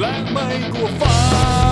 และไม่กลัวฟ้า